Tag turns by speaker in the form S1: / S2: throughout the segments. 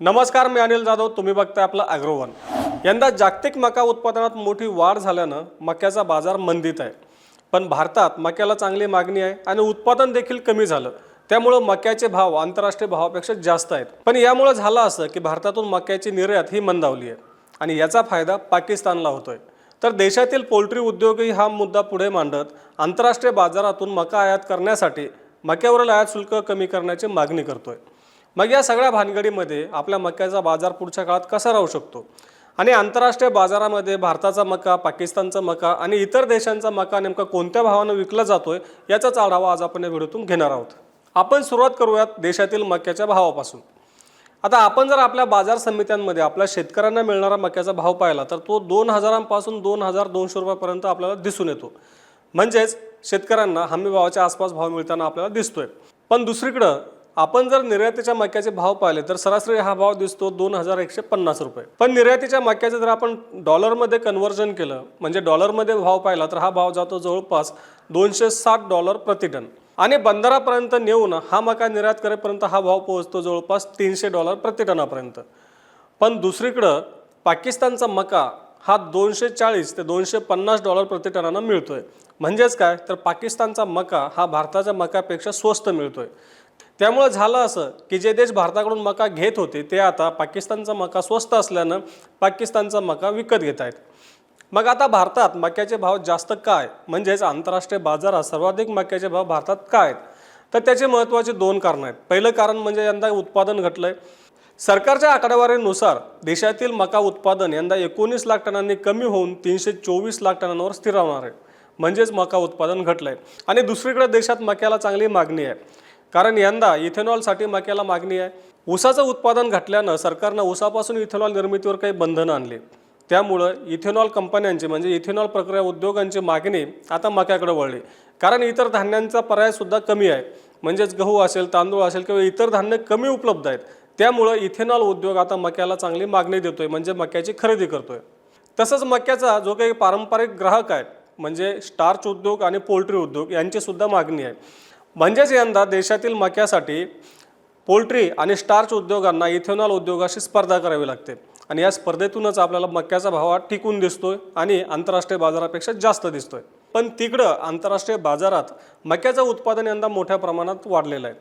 S1: नमस्कार मी अनिल जाधव. तुम्ही बघताय आपलं अॅग्रोवन. यंदा जागतिक मका उत्पादनात मोठी वाढ झाल्यानं मक्याचा बाजार मंदीत आहे. पण भारतात मक्याला चांगली मागणी आहे आणि उत्पादन देखील कमी झालं. त्यामुळं मक्याचे भाव आंतरराष्ट्रीय भावापेक्षा जास्त आहेत. पण यामुळं झालं असं की भारतातून मक्याची निर्यात ही मंदावली आहे. आणि याचा फायदा पाकिस्तानला होतोय. तर देशातील पोल्ट्री उद्योगही हा मुद्दा पुढे मांडत आंतरराष्ट्रीय बाजारातून मका आयात करण्यासाठी मक्यावरील आयात शुल्क कमी करण्याची मागणी करतोय. मग या सगळ्या भानगडीमध्ये आपल्या मक्याचा बाजार पुढच्या काळात कसा राहू शकतो? आणि आंतरराष्ट्रीय बाजारामध्ये भारताचा मका पाकिस्तानचा मका आणि इतर देशांचा मका नेमका कोणत्या भावानं विकला जातोय याचाच आढावा आज आपण या व्हिडिओतून घेणार आहोत. आपण सुरुवात करूयात देशातील मक्याच्या भावापासून. आता आपण जर आपल्या बाजार समित्यांमध्ये आपल्या शेतकऱ्यांना मिळणारा मक्याचा भाव पाहिला तर तो दोन हजारांपासून दोन हजार दोनशे रुपयापर्यंत आपल्याला दिसून येतो. म्हणजेच शेतकऱ्यांना हमी भावाच्या आसपास भाव मिळताना आपल्याला दिसतोय. पण दुसरीकडं आपण जर निर्यातीच्या मक्याचे भाव पाहिले तर सरासरी हा भाव दिसतो दोन हजार एकशे पन्नास रुपये. पण निर्यातीच्या मक्याचे जर आपण डॉलरमध्ये कन्व्हर्जन केलं म्हणजे डॉलरमध्ये भाव पाहिला तर हा भाव जातो जवळपास दोनशे साठ डॉलर प्रति टन. आणि बंदरापर्यंत नेऊन हा मका निर्यात करेपर्यंत हा भाव पोहोचतो जवळपास तीनशे डॉलर प्रति टनापर्यंत. पण दुसरीकडं पाकिस्तानचा मका हा दोनशे चाळीस ते दोनशे पन्नास डॉलर प्रति टनानं मिळतोय. म्हणजेच काय? तर पाकिस्तानचा मका हा भारताच्या मकापेक्षा स्वस्त मिळतोय. त्यामुळं झालं असं की जे देश भारताकडून मका घेत होते ते आता पाकिस्तानचा मका स्वस्त असल्यानं पाकिस्तानचा मका विकत घेत आहेत. मग आता भारतात मक्याचे भाव जास्त काय? म्हणजेच आंतरराष्ट्रीय बाजारात सर्वाधिक मक्याचे भाव भारतात काय आहेत? तर त्याचे महत्त्वाचे दोन कारणं आहेत. पहिलं कारण म्हणजे यंदा उत्पादन घटलंय. सरकारच्या आकडेवारीनुसार देशातील मका उत्पादन यंदा एकोणीस लाख टनांनी कमी होऊन तीनशे चोवीस लाख टनांवर स्थिरावणार आहे. म्हणजेच मका उत्पादन घटलं आहे आणि दुसरीकडे देशात मक्याला चांगली मागणी आहे. कारण यंदा इथेनॉलसाठी मक्याला मागणी आहे. ऊसाचं उत्पादन घटल्यानं सरकारनं ऊसापासून इथेनॉल निर्मितीवर काही बंधनं आणले. त्यामुळं इथेनॉल कंपन्यांची म्हणजे इथेनॉल प्रक्रिया उद्योगांची मागणी आता मक्याकडे वळली. कारण इतर धान्यांचा पर्यायसुद्धा कमी आहे. म्हणजेच गहू असेल तांदूळ असेल किंवा इतर धान्य कमी उपलब्ध आहेत. त्यामुळं इथेनॉल उद्योग आता मक्याला चांगली मागणी देतोय म्हणजे मक्याची खरेदी करतोय. तसंच मक्याचा जो काही पारंपरिक ग्राहक आहेत म्हणजे स्टार्च उद्योग आणि पोल्ट्री उद्योग यांची सुद्धा मागणी आहे. म्हणजेच यंदा देशातील मक्यासाठी पोल्ट्री आणि स्टार्च उद्योगांना इथेनॉल उद्योगाशी स्पर्धा करावी लागते. आणि या स्पर्धेतूनच आपल्याला मक्याचा भाव हा टिकून दिसतोय आणि आंतरराष्ट्रीय बाजारापेक्षा जास्त दिसतोय. पण तिकडं आंतरराष्ट्रीय बाजारात मक्याचं उत्पादन यंदा मोठ्या प्रमाणात वाढलेलं आहे.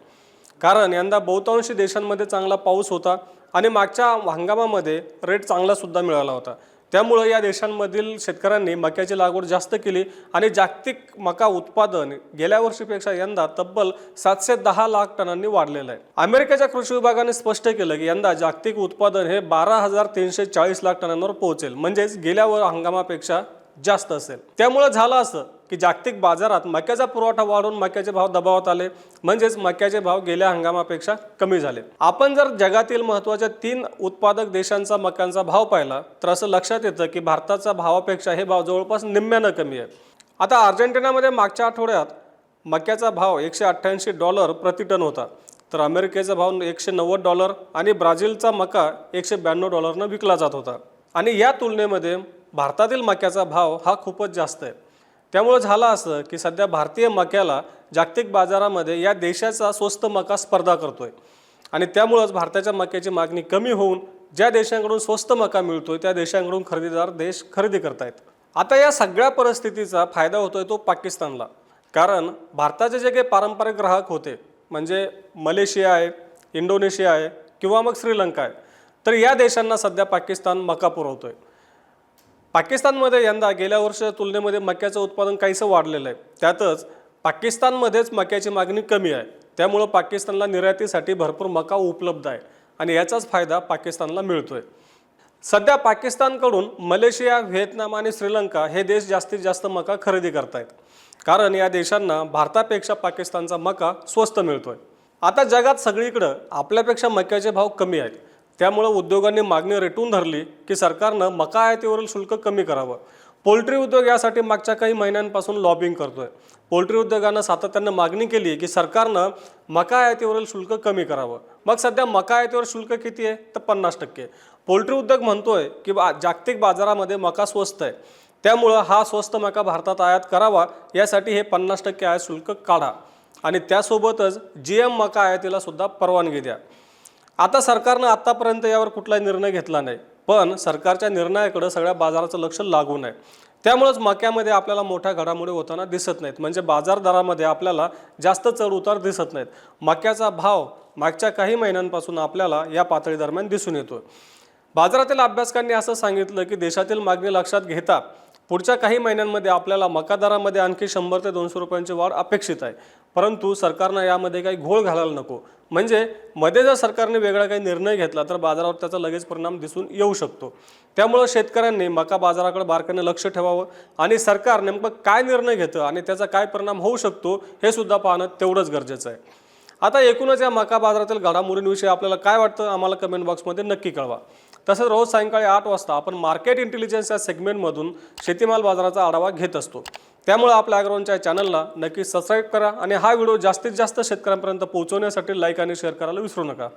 S1: कारण यंदा बहुतांशी देशांमध्ये चांगला पाऊस होता आणि मागच्या हंगामामध्ये रेट चांगलासुद्धा मिळाला होता. त्यामुळं या देशांमधील शेतकऱ्यांनी मक्याची लागवड जास्त केली आणि जागतिक मका उत्पादन गेल्या वर्षीपेक्षा यंदा तब्बल सातशे दहा लाख टनांनी वाढलेलं आहे. अमेरिकेच्या कृषी विभागाने स्पष्ट केलं की यंदा जागतिक उत्पादन हे बारा हजार तीनशे चाळीस लाख टनांवर पोहोचेल. म्हणजेच गेल्या हंगामापेक्षा जास्त असेल. त्यामुळं झालं असं की जागतिक बाजारात मक्याचा पुरवठा वाढून मक्याचे भाव दबावात आले. म्हणजेच मक्याचे भाव गेल्या हंगामापेक्षा कमी झाले. आपण जर जगातील महत्त्वाच्या तीन उत्पादक देशांचा मक्यांचा भाव पाहिला तर असं लक्षात येतं की भारताचा भावापेक्षा हे भाव जवळपास निम्म्यानं कमी आहे. आता अर्जेंटिनामध्ये मागच्या आठवड्यात मक्याचा भाव एकशे अठ्ठ्याऐंशी डॉलर प्रति टन होता. तर अमेरिकेचा भाव एकशे नव्वद डॉलर आणि ब्राझीलचा मका एकशे ब्याण्णव डॉलरनं विकला जात होता. आणि या तुलनेमध्ये भारतातील मक्याचा भाव हा खूपच जास्त आहे. त्यामुळं झालं असं की सध्या भारतीय मक्याला जागतिक बाजारामध्ये या देशाचा स्वस्त मका स्पर्धा करतो आहे आणि त्यामुळंच भारताच्या मक्याची मागणी कमी होऊन ज्या देशांकडून स्वस्त मका मिळतोय त्या देशांकडून खरेदीदार देश खरेदी करतायत. आता या सगळ्या परिस्थितीचा फायदा होतोय तो पाकिस्तानला. कारण भारताचे जे काही पारंपरिक ग्राहक होते म्हणजे मलेशिया आहे इंडोनेशिया आहे किंवा मग श्रीलंका आहे तर या देशांना सध्या पाकिस्तान मका पुरवतोय. पाकिस्तानमध्ये यंदा गेल्या वर्षाच्या तुलनेमध्ये मक्याचं उत्पादन काहीसं वाढलेलं आहे. त्यातच पाकिस्तानमध्येच मक्याची मागणी कमी आहे. त्यामुळं पाकिस्तानला निर्यातीसाठी भरपूर मका उपलब्ध आहे आणि याचाच फायदा पाकिस्तानला मिळतोय. सध्या पाकिस्तानकडून मलेशिया व्हिएतनाम आणि श्रीलंका हे देश जास्तीत जास्त मका खरेदी करतायत. कारण या देशांना भारतापेक्षा पाकिस्तानचा मका स्वस्त मिळतोय. आता जगात सगळीकडं आपल्यापेक्षा मक्याचे भाव कमी आहेत. त्यामुळं उद्योगांनी मागणी रेटून धरली की सरकारनं मका आयातीवरील शुल्क कमी करावं. पोल्ट्री उद्योग यासाठी मागच्या काही महिन्यांपासून लॉबिंग करतोय. पोल्ट्री उद्योगानं सातत्यानं मागणी केली की सरकारनं मका आयातीवरील शुल्क कमी करावं. मग सध्या मका आयातीवर शुल्क किती आहे? तर पन्नास टक्के. पोल्ट्री उद्योग म्हणतोय की बा जागतिक बाजारामध्ये मका स्वस्त आहे. त्यामुळं हा स्वस्त मका भारतात आयात करावा यासाठी हे पन्नास टक्के आयात शुल्क काढा. आणि त्यासोबतच जी एम मका आयातीला सुद्धा परवानगी द्या. आता सरकारनं आत्तापर्यंत यावर कुठलाही निर्णय घेतला नाही. पण सरकारच्या निर्णयाकडे सगळ्या बाजाराचं लक्ष लागून आहे त्यामुळेच मक्यामध्ये आपल्याला मोठ्या घडामोडी होताना दिसत नाहीत. म्हणजे बाजारदारामध्ये आपल्याला जास्त चढ उतार दिसत नाहीत. मक्याचा भाव मागच्या काही महिन्यांपासून आपल्याला या पातळीदरम्यान दिसून येतो बाजारातील अभ्यासकांनी असं सांगितलं की देशातील मागणी लक्षात घेता पुढच्या काही महिन्यांमध्ये आपल्याला मका दरामध्ये आणखी शंभर ते दोनशे रुपयांची वाढ अपेक्षित आहे. परंतु सरकारनं यामध्ये काही घोळ घालायला नको. म्हणजे मध्ये जर सरकारने वेगळा काही निर्णय घेतला तर बाजारावर त्याचा लगेच परिणाम दिसून येऊ शकतो. त्यामुळं शेतकऱ्यांनी मका बाजाराकडे बारकाईने लक्ष ठेवावं आणि सरकार नेमकं काय निर्णय घेतं आणि त्याचा काय परिणाम होऊ शकतो हे सुद्धा पाहणं तेवढंच गरजेचं आहे. आता एकूणच या मका बाजारातील घडामोडींविषयी आपल्याला काय वाटतं आम्हाला कमेंट बॉक्समध्ये नक्की कळवा. तसंच रोज सायंकाळी आठ वाजता आपण मार्केट इंटेलिजन्स या सेगमेंटमधून शेतीमाल बाजाराचा आढावा घेत असतो. त्यामुळे आपल्या अॅग्रोनच्या चॅनलला नक्की सबस्क्राईब करा आणि हा व्हिडिओ जास्तीत जास्त शेतकऱ्यांपर्यंत पोहोचवण्यासाठी लाईक आणि शेअर करायला विसरू नका.